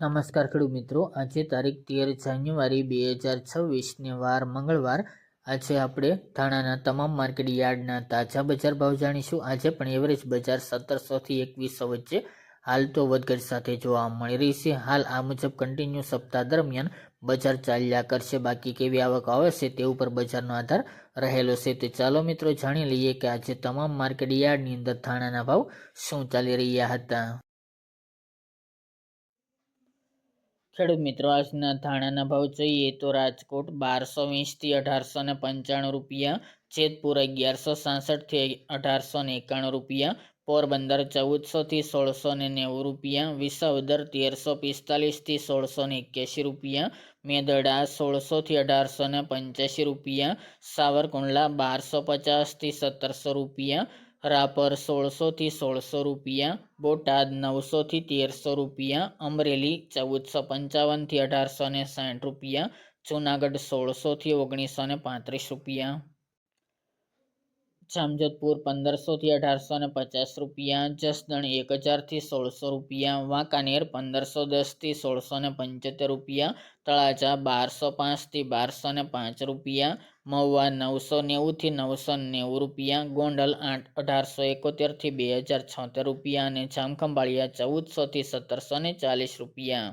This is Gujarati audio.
નમસ્કાર ખેડૂત મિત્રો. આજે તારીખ તેર જાન્યુઆરી બે હજાર છવ્વીસને વાર મંગળવાર. આજે આપણે ધાણાના તમામ માર્કેટ યાર્ડના તાજા બજાર ભાવ જાણીશું. આજે પણ એવરેજ બજાર સત્તરસોથી એકવીસો વચ્ચે હાલ તો વધઘટ સાથે જોવા મળી રહી છે. હાલ આ મુજબ કન્ટિન્યુ સપ્તાહ દરમિયાન બજાર ચાલ્યા કરશે. બાકી કેવી આવક આવશે તે ઉપર બજારનો આધાર રહેલો છે. તો ચાલો મિત્રો જાણી લઈએ કે આજે તમામ માર્કેટ યાર્ડની અંદર ધાણાના ભાવ શું ચાલી રહ્યા હતા. ખેડૂત મિત્રો, આજના ધાણાના ભાવ જોઈએ તો રાજકોટ બારસો વીસથી અઢારસો ને પંચાણું રૂપિયા, જેતપુર અગિયારસો સાસઠથી અઢારસો ને એકાણું રૂપિયા, પોરબંદર ચૌદસોથી સોળસો ને નેવું રૂપિયા, વિસાવદર તેરસો પિસ્તાલીસથી સોળસો ને એક્યાસી રૂપિયા, મેદડા સોળસોથી અઢારસો ને પંચ્યાસી રૂપિયા, સાવરકુંડલા બારસો પચાસથી સત્તરસો રૂપિયા રાપર સોળસોથી સોળસો રૂપિયા, બોટાદ નવસોથી તેરસો રૂપિયા, અમરેલી ચૌદસો પંચાવનથી અઢારસો ને સાઠ રૂપિયા, જુનાગઢ સોળસોથી ઓગણીસો ને પાંત્રીસ રૂપિયા. જામજોધપુર પંદરસોથી અઢારસો ને પચાસ રૂપિયા, જસદણ એક હજારથી સોળસો રૂપિયા, વાંકાનેર પંદરસો દસથી સોળસો ને પંચોતેર રૂપિયા, તળાજા બારસો પાંચથી બારસો ને પાંચ રૂપિયા, મહુવા નવસો નેવુંથી નવસો નેવું રૂપિયા, ગોંડલ આઠ અઢારસો એકોતેરથી બે હજાર છોતેર રૂપિયા અને જામખંભાળિયા ચૌદસોથી સત્તરસો ને ચાલીસ રૂપિયા.